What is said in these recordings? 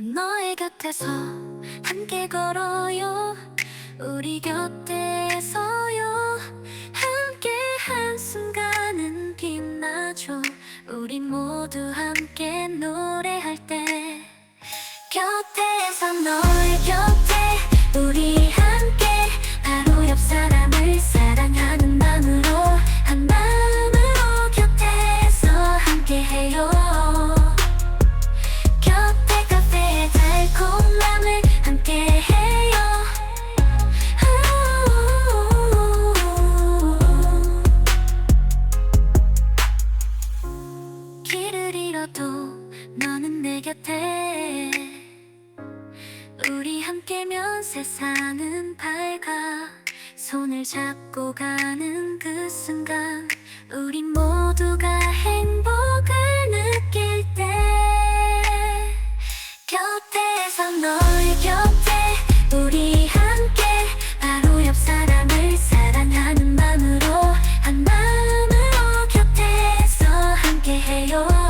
너의 곁에서 함께 걸어요. 우리 곁에 길을 잃어도 너는 내 곁에. 우리 함께면 세상은 밝아. 손을 잡고 가는 그 순간 우리 모두가 행복을 느낄 때. 곁에서 너의 곁에. 우리 함께 바로 옆 사람을 사랑하는 마음으로 한 마음으로 곁에서 함께해요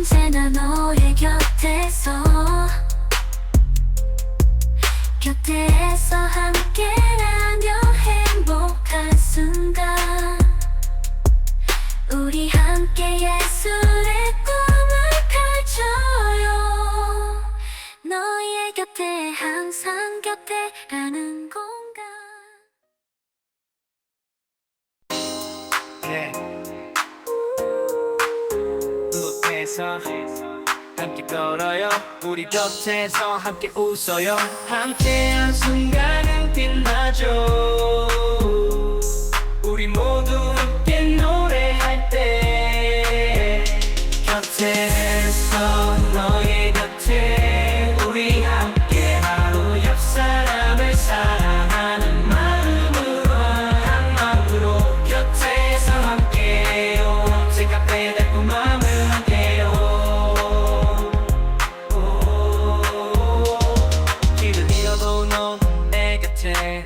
언제나 너의 곁에서 곁에서 함께라며 행복한 순간. 우리 함께 예술의 꿈을 펼쳐요. 너의 곁에 항상 곁에라는 공 무대에서 함께 걸어요. 우리 곁에서 함께 웃어요. 함께한 순간은 빛나죠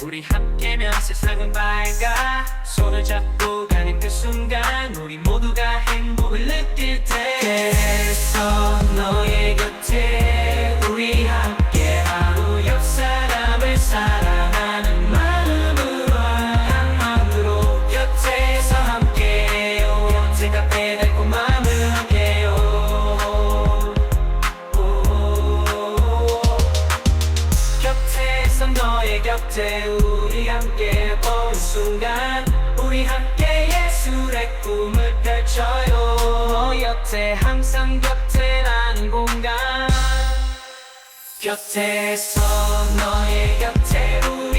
우리 함께면 세상은 밝아 손을 잡고 가는 그 순간 우리 너의 곁에 우리 함께 보는 순간 우리 함께 예술의 꿈을 펼쳐요. 너 곁에 항상 곁에라는 공간. 곁에서 너의 곁에 우리